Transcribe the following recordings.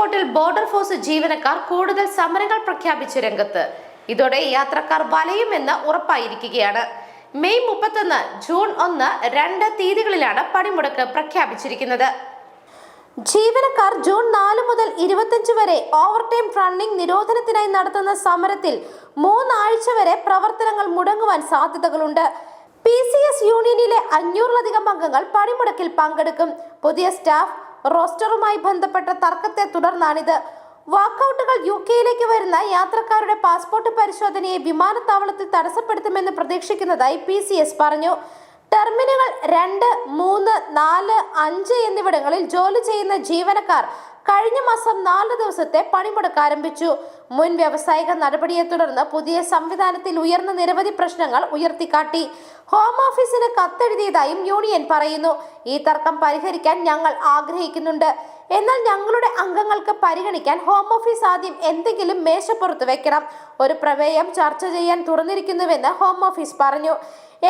എയർപോർട്ടിൽ border force ജീവനക്കാർ കൂടുതൽ സമരങ്ങൾ പ്രഖ്യാപിച്ച രംഗത്ത്. ഇതോടെ യാത്രക്കാർ വലയുമെന്ന് ഉറപ്പായിരിക്കുകയാണ്. മെയ് മുപ്പത്തൊന്ന് ജൂൺ ഒന്ന് രണ്ട് തീയതികളിലാണ് പണിമുടക്ക് പ്രഖ്യാപിച്ചിരിക്കുന്നത്. ജീവനക്കാർ ജൂൺ നാല് മുതൽ ഇരുപത്തിയഞ്ച് വരെ ഓവർടൈം റണ്ണിംഗ് നിരോധനത്തിനായി നടത്തുന്ന സമരത്തിൽ മൂന്നാഴ്ച വരെ പ്രവർത്തനങ്ങൾ മുടങ്ങുവാൻ സാധ്യതകളുണ്ട്. പി സി എസ് യൂണിയനിലെ അഞ്ഞൂറിലധികം അംഗങ്ങൾ പണിമുടക്കിൽ പങ്കെടുക്കും. പുതിയ സ്റ്റാഫ് റോസ്റ്ററുമായി ബന്ധപ്പെട്ട തർക്കത്തെ തുടർന്നാണിത്. വാക്കൌട്ടുകൾ യു കെയിലേക്ക് വരുന്ന യാത്രക്കാരുടെ പാസ്പോർട്ട് പരിശോധനയെ വിമാനത്താവളത്തിൽ തടസ്സപ്പെടുത്തുമെന്ന് പ്രതീക്ഷിക്കുന്നതായി പി സി എസ് പറഞ്ഞു. ടെർമിനലുകൾ രണ്ട് മൂന്ന് നാല് അഞ്ച് എന്നിവിടങ്ങളിൽ ജോലി ചെയ്യുന്ന ജീവനക്കാർ കഴിഞ്ഞ മാസം നാല് ദിവസത്തെ പണിമുടക്ക് ആരംഭിച്ചു. മുൻ വ്യാവസായിക നടപടിയെ തുടർന്ന് പുതിയ സംവിധാനത്തിൽ ഉയർന്ന നിരവധി പ്രശ്നങ്ങൾ ഉയർത്തിക്കാട്ടി. ഹോം ഓഫീസിന് കത്തെഴുതിയതായും യൂണിയൻ പറയുന്നു. ഈ തർക്കം പരിഹരിക്കാൻ ഞങ്ങൾ ആഗ്രഹിക്കുന്നുണ്ട്. എന്നാൽ ഞങ്ങളുടെ അംഗങ്ങൾക്ക് പരിഗണിക്കാൻ ഹോം ഓഫീസ് ആദ്യം എന്തെങ്കിലും മേശപ്പുറത്ത് വെക്കണം. ഒരു പ്രമേയം ചർച്ച ചെയ്യാൻ തുറന്നിരിക്കുന്നുവെന്ന് ഹോം ഓഫീസ് പറഞ്ഞു.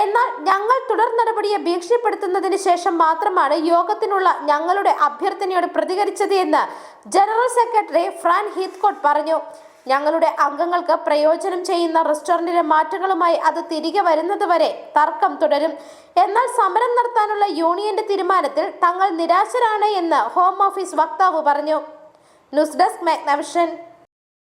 എന്നാൽ ഞങ്ങൾ തുടർ നടപടിയെ ഭീഷണിപ്പെടുത്തുന്നതിന് ശേഷം മാത്രമാണ് യോഗത്തിനുള്ള ഞങ്ങളുടെ അഭ്യർത്ഥനയോട് പ്രതികരിച്ചത് എന്ന് ജനറൽ സെക്രട്ടറി ഫ്രാൻ ഹീത്ത്കോട്ട് പറഞ്ഞു. ഞങ്ങളുടെ അംഗങ്ങൾക്ക് പ്രയോജനം ചെയ്യുന്ന റെസ്റ്റോറന്റിലെ മാറ്റങ്ങളുമായി അത് തിരികെ വരുന്നതുവരെ തർക്കം തുടരും. എന്നാൽ സമരം നടത്താനുള്ള യൂണിയന്റെ തീരുമാനത്തിൽ തങ്ങൾ നിരാശരാണ് എന്ന് ഹോം ഓഫീസ് വക്താവ് പറഞ്ഞു. News desk Magnavision.